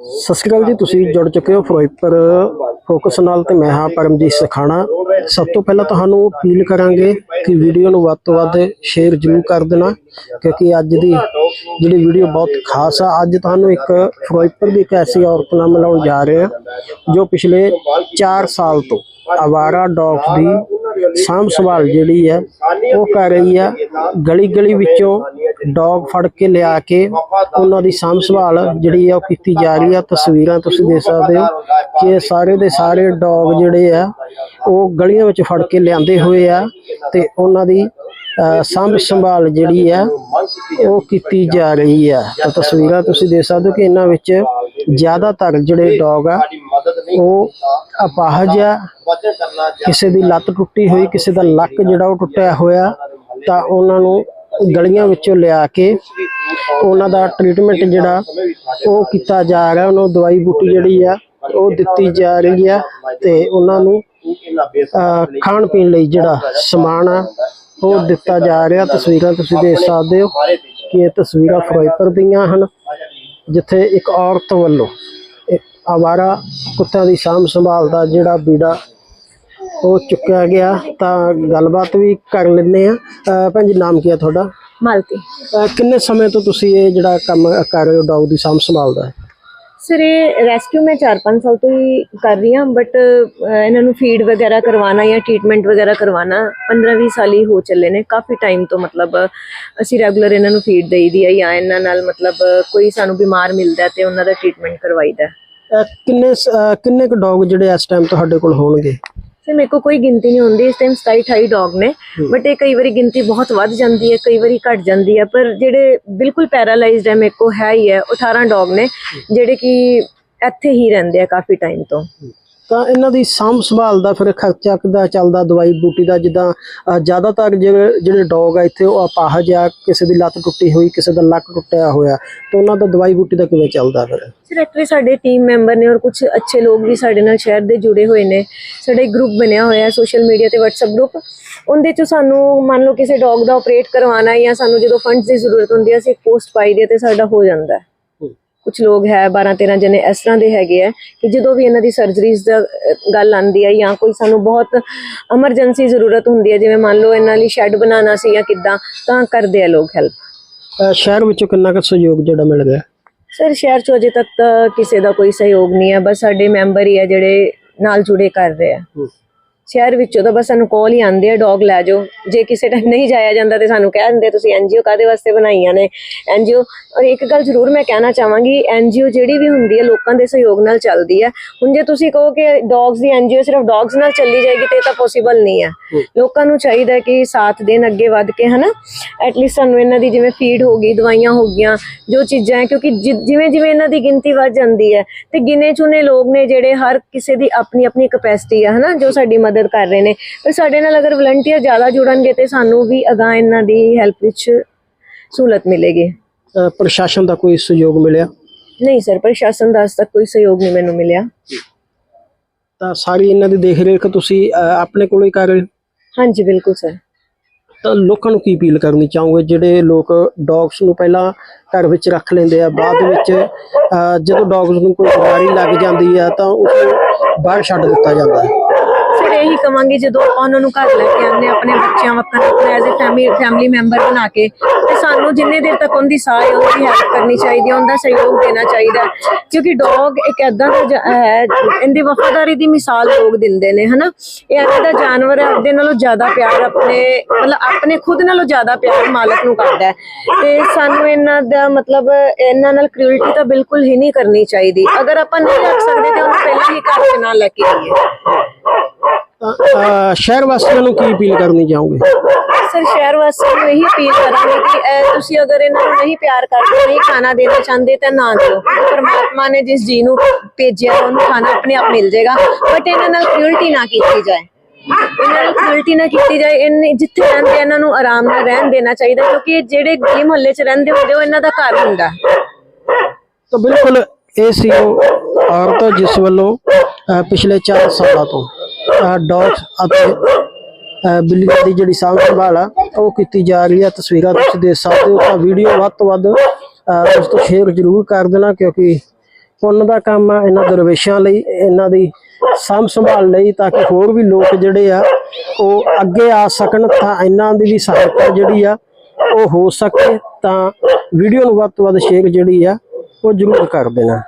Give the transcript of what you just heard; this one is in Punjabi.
ਸਤਿ ਸ਼੍ਰੀ ਅਕਾਲ ਜੀ, ਤੁਸੀਂ ਜੁੜ ਚੁੱਕੇ ਹੋ ਫਿਰੋਜ਼ਪੁਰ। ਫੋਕਸ ਨਾਲ ਤੇ ਮੈਂ ਹਾਂ ਪਰਮਜੀਤ ਸਖਾਣਾ। ਸਭ ਤੋਂ ਪਹਿਲਾਂ ਤੁਹਾਨੂੰ ਅਪੀਲ ਕਰਾਂਗੇ ਕਿ ਵੀਡੀਓ ਨੂੰ ਵੱਧ ਤੋਂ ਵੱਧ ਸ਼ੇਅਰ ਜ਼ਰੂਰ ਕਰ ਦੇਣਾ, ਕਿਉਂਕਿ ਅੱਜ ਦੀ ਜਿਹੜੀ ਵੀਡੀਓ ਬਹੁਤ ਖਾਸ ਆ। ਅੱਜ ਤੁਹਾਨੂੰ ਇੱਕ ਫਿਰੋਜ਼ਪੁਰ ਦੀ ਇੱਕ ਐਸੀ ਔਰਤ ਨਾਲ ਮਿਲਾਉਣ ਜਾ ਰਹੇ ਹਾਂ ਜੋ ਪਿਛਲੇ 4 ਸਾਲ ਤੋਂ ਆਵਾਰਾ ਡੌਗਸ ਦੀ ਸਾਂਭ ਸੰਭਾਲ ਜਿਹੜੀ ਹੈ ਉਹ ਕਰ ਰਹੀ ਆ ਗਲੀ ਗਲੀ ਵਿੱਚੋਂ ਡੌਗ ਫੜ ਕੇ ਲਿਆ ਕੇ ਉਹਨਾਂ ਦੀ ਸਾਂਭ ਸੰਭਾਲ ਜਿਹੜੀ ਆ ਉਹ ਕੀਤੀ ਜਾ ਰਹੀ ਆ ਤਸਵੀਰਾਂ ਤੁਸੀਂ ਦੇਖ ਸਕਦੇ ਹੋ ਕਿ ਸਾਰੇ ਦੇ ਸਾਰੇ ਡੌਗ ਜਿਹੜੇ ਆ ਉਹ ਗਲੀਆਂ ਵਿੱਚ ਫੜ ਕੇ ਲਿਆਂਦੇ ਹੋਏ ਆ ਤੇ ਉਹਨਾਂ ਦੀ ਅਹ, ਸਾਂਭ ਸੰਭਾਲ ਜਿਹੜੀ ਆ ਉਹ ਕੀਤੀ ਜਾ ਰਹੀ ਆ ਤਾਂ ਤਸਵੀਰਾਂ ਤੁਸੀਂ ਦੇਖ ਸਕਦੇ ਹੋ ਕਿ ਇਹਨਾਂ ਵਿੱਚ ਜ਼ਿਆਦਾਤਰ ਜਿਹੜੇ ਡੌਗ ਆ ਉਹ ਅਪਾਹਜ ਆ। ਕਿਸੇ ਦੀ ਲੱਤ ਟੁੱਟੀ ਹੋਈ, ਕਿਸੇ ਦਾ ਲੱਕ ਜਿਹੜਾ ਉਹ ਟੁੱਟਿਆ ਹੋਇਆ, ਤਾਂ ਉਹਨਾਂ ਨੂੰ ਗਲੀਆਂ ਵਿੱਚੋਂ ਲਿਆ ਕੇ ਉਹਨਾਂ ਦਾ ਟ੍ਰੀਟਮੈਂਟ ਜਿਹੜਾ ਉਹ ਕੀਤਾ ਜਾ ਰਿਹਾ। ਉਹਨਾਂ ਨੂੰ ਦਵਾਈ ਬੂਟੀ ਜਿਹੜੀ ਆ, ਉਹ ਦਿੱਤੀ ਜਾ ਰਹੀ ਆ ਤੇ ਉਹਨਾਂ ਨੂੰ ਖਾਣ ਪੀਣ ਲਈ ਜਿਹੜਾ ਸਮਾਨ ਆ, ਉਹ ਦਿੱਤਾ ਜਾ ਰਿਹਾ। ਤਸਵੀਰਾਂ ਤੁਸੀਂ ਦੇਖ ਸਕਦੇ ਹੋ ਕਿ ਇਹ ਤਸਵੀਰਾਂ ਫਿਰੋਜ਼ਪੁਰ ਦੀਆਂ ਹਨ, ਜਿੱਥੇ ਇੱਕ ਔਰਤ ਵੱਲੋਂ ਆਵਾਰਾ ਕੁੱਤਿਆਂ ਦੀ ਸਾਂਭ ਸੰਭਾਲ ਦਾ ਜਿਹੜਾ ਬੀੜਾ ਉਹ ਚੁੱਕਿਆ ਗਿਆ ਤਾਂ ਗੱਲਬਾਤ ਵੀ ਕਰ ਲੈਂਦੇ ਆ ਭੈਣ ਜੀ ਨਾਮ ਕੀ ਹੈ ਤੁਹਾਡਾ? ਮਾਲਤੀ। ਕਿੰਨੇ ਸਮੇਂ ਤੋਂ ਤੁਸੀਂ ਇਹ ਜਿਹੜਾ ਕੰਮ ਕਰ ਰਹੇ ਹੋ ਡੌਗ ਦੀ ਸਾਂਭ ਸੰਭਾਲ ਦਾ? ਸਰ ਇਹ ਰੈਸਕਿਊ ਮੈਂ 4-5 ਸਾਲ ਤੋਂ ਹੀ ਕਰ ਰਹੀ ਹਾਂ ਬਟ ਇਹਨਾਂ ਨੂੰ ਫੀਡ ਵਗੈਰਾ ਕਰਵਾਉਣਾ ਜਾਂ ਟ੍ਰੀਟਮੈਂਟ ਵਗੈਰਾ ਕਰਵਾਉਣਾ 15-20 ਸਾਲ ਹੀ ਹੋ ਚੱਲੇ ਨੇ। ਕਾਫੀ ਟਾਈਮ ਤੋਂ ਮਤਲਬ ਅਸੀਂ ਰੈਗੂਲਰ ਇਹਨਾਂ ਨੂੰ ਫੀਡ ਦੇਈਦੀ ਆ ਜਾਂ ਇਹਨਾਂ ਨਾਲ ਮਤਲਬ ਕੋਈ ਸਾਨੂੰ ਬਿਮਾਰ ਮਿਲਦਾ ਤੇ ਉਹਨਾਂ ਦਾ ਟ੍ਰੀਟਮੈਂਟ ਕਰਵਾਈਦਾ। ਅਹ ਕਿੰਨੇ ਸ- ਅਹ ਕਿੰਨੇ ਕੁ ਡੌਗ ਜਿਹੜੇ ਇਸ ਟਾਈਮ ਤੁਹਾਡੇ ਕੋਲ ਹੋਣਗੇ? ਸਰ ਮੇਰੇ ਕੋਲ ਕੋਈ ਗਿਣਤੀ ਨਹੀਂ ਹੁੰਦੀ। ਇਸ ਟਾਈਮ 27 28 ਡੌਗ ਨੇ। ਬਟ ਇਹ ਕਈ ਵਾਰੀ ਗਿਣਤੀ ਬਹੁਤ ਵੱਧ ਜਾਂਦੀ ਹੈ ਕਈ ਵਾਰੀ ਘਟ ਜਾਂਦੀ ਹੈ। ਪਰ ਜਿਹੜੇ ਬਿਲਕੁਲ ਪੈਰਾਲਾਈਜ਼ਡ ਹੈ ਮੇਰੇ ਕੋਲ ਹੈ ਹੀ ਹੈ ਉਹ 18 ਡੌਗ ਨੇ ਜਿਹੜੇ ਕਿ ਇੱਥੇ ਹੀ ਰਹਿੰਦੇ ਆ ਕਾਫੀ ਟਾਈਮ ਤੋਂ। ਤਾਂ ਇਹਨਾਂ ਦੀ ਸਾਂਭ ਸੰਭਾਲ ਦਾ ਫਿਰ ਖਰਚਾ ਕਿੱਦਾਂ ਚੱਲਦਾ, ਦਵਾਈ ਬੂਟੀ ਦਾ ਜਿੱਦਾਂ ਜ਼ਿਆਦਾਤਰ ਜਿਹੜੇ ਜਿਹੜੇ ਡੌਗ ਆ ਇੱਥੇ ਉਹ ਆਪਾਹਜ ਆ, ਕਿਸੇ ਦੀ ਲੱਤ ਟੁੱਟੀ ਹੋਈ, ਕਿਸੇ ਦਾ ਲੱਕ ਟੁੱਟਿਆ ਹੋਇਆ, ਤਾਂ ਉਹਨਾਂ ਦਾ ਦਵਾਈ ਬੂਟੀ ਦਾ ਕਿਵੇਂ ਚੱਲਦਾ ਫਿਰ? ਸਰ ਸਾਡੇ ਟੀਮ ਮੈਂਬਰ ਨੇ ਔਰ ਕੁਝ ਅੱਛੇ ਲੋਕ ਵੀ ਸਾਡੇ ਨਾਲ ਸ਼ਹਿਰ ਦੇ ਜੁੜੇ ਹੋਏ ਨੇ। ਸਾਡਾ ਇੱਕ ਗਰੁੱਪ ਬਣਿਆ ਹੋਇਆ ਹੈ ਸੋਸ਼ਲ ਮੀਡੀਆ ਤੇ WhatsApp ਗਰੁੱਪ ਉਹਦੇ ਚ ਸਾਨੂੰ ਮੰਨ ਲਓ ਕਿਸੇ ਡੌਗ ਦਾ ਆਪਰੇਟ ਕਰਵਾਉਣਾ ਜਾਂ ਸਾਨੂੰ ਜਦੋਂ ਫੰਡਸ ਦੀ ਜ਼ਰੂਰਤ ਹੁੰਦੀ ਹੈ, ਅਸੀਂ ਪੋਸਟ ਪਾਈ ਦੇ ਹੈ ਤੇ ਸਾਡਾ ਹੋ ਜਾਂਦਾ ਹੈ। ਕੁਝ ਲੋਕ ਹੈ 12 13 ਜਣੇ ਇਸ ਤਰ੍ਹਾਂ ਦੇ ਹੈਗੇ ਆ ਕਿ ਜਦੋਂ ਵੀ ਇਹਨਾਂ ਦੀ ਸਰਜਰੀਜ਼ ਦਾ ਗੱਲ ਆਂਦੀ ਹੈ ਜਾਂ ਕੋਈ ਸਾਨੂੰ ਬਹੁਤ ਐਮਰਜੈਂਸੀ ਜ਼ਰੂਰਤ ਹੁੰਦੀ ਹੈ ਜਿਵੇਂ ਮੰਨ ਲਓ ਇਹਨਾਂ ਲਈ ਸ਼ੈੱਡ ਬਣਾਉਣਾ ਸੀ ਜਾਂ ਕਿੱਦਾਂ ਤਾਂ ਕਰਦੇ ਆ ਲੋਕ ਹੈਲਪ ਸ਼ਹਿਰ ਵਿੱਚੋਂ ਕਿੰਨਾ ਕੁ ਸਹਿਯੋਗ ਜਿਹੜਾ ਮਿਲ ਗਿਆ? ਸਰ ਸ਼ਹਿਰ ਚ ਅਜੇ ਤੱਕ ਕਿਸੇ ਦਾ ਕੋਈ ਸਹਿਯੋਗ ਨਹੀਂ ਹੈ ਬਸ ਸਾਡੇ ਮੈਂਬਰ ਹੀ ਆ ਜਿਹੜੇ ਨਾਲ ਜੁੜੇ ਕਰ ਰਹੇ ਆ। ਸ਼ਹਿਰ ਵਿੱਚੋਂ ਤਾਂ ਬਸ ਸਾਨੂੰ ਕਾਲ ਹੀ ਆਉਂਦੇ ਆ ਡੌਗ ਲੈ ਜਾਓ। ਜੇ ਕਿਸੇ ਟਾਈਮ ਨਹੀਂ ਜਾਇਆ ਜਾਂਦਾ ਤੇ ਸਾਨੂੰ ਕਹਿ ਦਿੰਦੇ ਤੁਸੀਂ ਐਨਜੀਓ ਕਾਦੇ ਵਾਸਤੇ ਬਣਾਈਆਂ ਨੇ? ਐਨਜੀਓ ਔਰ ਇੱਕ ਗੱਲ ਜ਼ਰੂਰ ਮੈਂ ਕਹਿਣਾ ਚਾਹਾਂਗੀ ਐਨਜੀਓ ਜਿਹੜੀ ਵੀ ਹੁੰਦੀ ਹੈ ਲੋਕਾਂ ਦੇ ਸਹਿਯੋਗ ਨਾਲ ਚੱਲਦੀ ਹੈ ਹੁਣ ਜੇ ਤੁਸੀਂ ਕਹੋ ਕਿ ਡੌਗਸ ਦੀ ਐਨਜੀਓ ਸਿਰਫ ਡੌਗਸ ਨਾਲ ਚੱਲੀ ਜਾਏਗੀ ਤੇ ਇਹ ਤਾਂ ਪੋਸੀਬਲ ਨਹੀਂ ਹੈ। ਲੋਕਾਂ ਨੂੰ ਚਾਹੀਦਾ ਹੈ ਕਿ ਸਾਥ ਦੇਣ ਅੱਗੇ ਵੱਧ ਕੇ ਹਨਾ? ਐਟਲੀਸਟ ਸਾਨੂੰ ਇਹਨਾਂ ਦੀ ਜਿਵੇਂ ਫੀਡ ਹੋ ਗਈ ਦਵਾਈਆਂ ਹੋ ਗਈਆਂ ਜੋ ਚੀਜ਼ਾਂ ਹੈ ਕਿਉਂਕਿ ਜਿਵੇਂ ਜਿਵੇਂ ਇਹਨਾਂ ਦੀ ਗਿਣਤੀ ਵੱਧ ਜਾਂਦੀ ਹੈ ਤੇ ਗਿਨੇ ਚੁਨੇ ਲੋਕ ਨੇ ਜਿਹੜੇ ਹਰ ਕਿਸੇ ਦੀ ਆਪਣੀ ਆਪਣੀ ਕਪੈਸਿਟੀ ਹੈ ਹਨਾ? ਜੋ ਸਾਡੀ ਮਦਦ ਕਰ ਰਹੇ ਨੇ। ਪਰ ਸਾਡੇ ਨਾਲ ਅਗਰ ਵਲੰਟੀਅਰ ਜ਼ਿਆਦਾ ਜੁੜਨਗੇ ਤੇ ਸਾਨੂੰ ਵੀ ਅਗਾਂਹ ਇਹਨਾਂ ਦੀ ਹੈਲਪ ਵਿੱਚ ਸਹੂਲਤ ਮਿਲੇਗੀ। ਪ੍ਰਸ਼ਾਸਨ ਦਾ ਕੋਈ ਸਹਿਯੋਗ ਮਿਲਿਆ? ਨਹੀਂ ਸਰ ਪ੍ਰਸ਼ਾਸਨ ਦਾ ਅੱਜ ਤੱਕ ਕੋਈ ਸਹਿਯੋਗ ਨਹੀਂ ਮੈਨੂੰ ਮਿਲਿਆ। ਤਾਂ ਸਾਰੀ ਇਹਨਾਂ ਦੀ ਦੇਖ ਰੇਖ ਤੁਸੀਂ ਆਪਣੇ ਕੋਲੋਂ ਹੀ ਕਰ ਰਹੇ ਹੋ? ਹਾਂਜੀ ਬਿਲਕੁਲ ਸਰ। ਤਾਂ ਲੋਕਾਂ ਨੂੰ ਕੀ ਅਪੀਲ ਕਰਨੀ ਚਾਹੋਗੇ? ਜਿਹੜੇ ਲੋਕ ਡੌਗਸ ਨੂੰ ਪਹਿਲਾਂ ਘਰ ਵਿੱਚ ਰੱਖ ਲੈਂਦੇ ਆ ਬਾਅਦ ਵਿੱਚ ਜਦੋਂ ਡੌਗਸ ਨੂੰ ਕੋਈ ਬਿਮਾਰੀ ਲੱਗ ਜਾਂਦੀ ਆ ਤਾਂ ਉਸ ਨੂੰ ਬਾਹਰ ਛੱਡ ਦਿੱਤਾ ਜਾਂਦਾ ਹੈ। ਫਿਰ ਇਹੀ ਕਵਾਂਗੇ ਜਦੋਂ ਆਪਾਂ ਉਹਨਾਂ ਨੂੰ ਘਰ ਲੈ ਕੇ ਆਉਂਦੇ ਆਪਣੇ ਬੱਚਿਆਂ ਵਕਤ, ਆਪਣਾ as a family family member ਬਣਾ ਕੇ, ਤੇ ਸਾਨੂੰ ਜਿੰਨੇ ਦੇਰ ਤੱਕ ਉਹਦੀ ਸਾਹ ਹੈ, ਉਹਦੀ ਹੈਲਪ ਕਰਨੀ ਚਾਹੀਦੀ ਹੈ, ਉਹਦਾ ਸਹਿਯੋਗ ਦੇਣਾ ਚਾਹੀਦਾ ਕਿਉਂਕਿ ਡੌਗ ਇੱਕ ਐਦਾਂ ਦਾ ਹੈ ਇਹਦੀ ਵਫਾਦਾਰੀ ਦੀ ਮਿਸਾਲ ਲੋਕ ਦਿੰਦੇ ਨੇ, ਹਨਾ? ਇਹ ਐਵੇਂ ਦਾ ਜਾਨਵਰ ਹੈ, ਉਹਦੇ ਨਾਲੋਂ ਜ਼ਿਆਦਾ ਪਿਆਰ ਆਪਣੇ, ਮਤਲਬ ਆਪਣੇ ਖੁਦ ਨਾਲੋਂ ਜ਼ਿਆਦਾ ਪਿਆਰ ਮਾਲਕ ਨੂੰ ਕਰਦਾ ਹੈ। ਤੇ ਸਾਨੂੰ ਇਹਨਾਂ ਦਾ ਮਤਲਬ, ਇਹਨਾਂ ਨਾਲ ਕ੍ਰੂਅਲਟੀ ਤਾਂ ਬਿਲਕੁਲ ਹੀ ਨਹੀਂ ਕਰਨੀ ਚਾਹੀਦੀ। ਅਗਰ ਆਪਾਂ ਨਹੀਂ ਰੱਖ ਸਕਦੇ ਤੇ ਉਹਨੂੰ ਪਹਿਲਾਂ ਹੀ ਘਰ 'ਚ ਨਾ ਲੈ ਕੇ ਆਈਏ। ਸ਼ਹਿਰ ਵਾਸੀਆਂ ਨੂੰ ਕੀ ਅਪੀਲ ਕਰਨੀ ਚਾਹੋਗੇ? ਸਰ ਸ਼ਹਿਰ ਵਾਸੀਆਂ ਨੂੰ ਇਹੀ ਅਪੀਲ ਕਰਾਂਗੇ ਕਿ ਤੁਸੀਂ ਅਗਰ ਇਹਨਾਂ ਨੂੰ ਨਹੀਂ ਪਿਆਰ ਕਰਦੇ ਨਹੀਂ ਖਾਣਾ ਦੇਣਾ ਚਾਹੁੰਦੇ ਤਾਂ ਨਾ ਦਿਓ। ਪਰਮਾਤਮਾ ਨੇ ਜਿਸ ਜੀ ਨੂੰ ਭੇਜਿਆ ਉਹਨੂੰ ਖਾਣਾ ਆਪਣੇ ਆਪ ਮਿਲ ਜਾਏਗਾ। ਬਟ ਇਹਨਾਂ ਨਾਲ ਕ੍ਰੂਅਲਟੀ ਨਾ ਕੀਤੀ ਜਾਏ। ਇਹਨਾਂ ਨਾਲ ਕ੍ਰੂਅਲਟੀ ਨਾ ਕੀਤੀ ਜਾਏ। ਇਹਨੇ ਜਿੱਥੇ ਰਹਿੰਦੇ ਇਹਨਾਂ ਨੂੰ ਆਰਾਮ ਨਾਲ ਰਹਿਣ ਦੇਣਾ ਚਾਹੀਦਾ ਕਿਉਂਕਿ ਜਿਹੜੇ ਗਲੀ ਮੁਹੱਲੇ 'ਚ ਰਹਿੰਦੇ ਹੁੰਦੇ ਉਹ ਇਹਨਾਂ ਦਾ ਘਰ ਹੁੰਦਾ। ਤਾਂ ਬਿਲਕੁਲ ਇਹ ਸੀ ਉਹ ਔਰਤ ਜਿਸ ਵੱਲੋਂ ਪਿਛਲੇ 4 ਸਾਲਾਂ ਤੋਂ। ਡੌਗਸ ਅਤੇ, ਅਹ ਬਿੱਲੀਆਂ ਦੀ ਜਿਹੜੀ ਸਾਂਭ ਸੰਭਾਲ ਆ, ਉਹ ਕੀਤੀ ਜਾ ਰਹੀ ਆ ਤਸਵੀਰਾਂ ਤੁਸੀਂ ਦੇਖ ਸਕਦੇ ਹੋ ਤਾਂ ਵੀਡੀਓ ਵੱਧ ਤੋਂ ਵੱਧ, ਅਹ ਦੋਸਤੋ ਸ਼ੇਅਰ ਜ਼ਰੂਰ ਕਰ ਦੇਣਾ ਕਿਉਂਕਿ ਪੁੰਨ ਦਾ ਕੰਮ ਆ ਇਹਨਾਂ ਦਰਵੇਸ਼ਾਂ ਲਈ, ਇਹਨਾਂ ਦੀ ਸਾਂਭ ਸੰਭਾਲ ਲਈ ਤਾਂ ਕਿ ਹੋਰ ਵੀ ਲੋਕ ਜਿਹੜੇ ਆ, ਉਹ ਅੱਗੇ ਆ ਸਕਣ ਤਾਂ ਇਹਨਾਂ ਦੀ ਵੀ ਸਹਾਇਤਾ ਜਿਹੜੀ ਆ, ਉਹ ਹੋ ਸਕੇ ਤਾਂ ਵੀਡੀਓ ਨੂੰ ਵੱਧ ਤੋਂ ਵੱਧ ਸ਼ੇਅਰ ਜਿਹੜੀ ਆ, ਉਹ ਜ਼ਰੂਰ ਕਰ ਦੇਣਾ।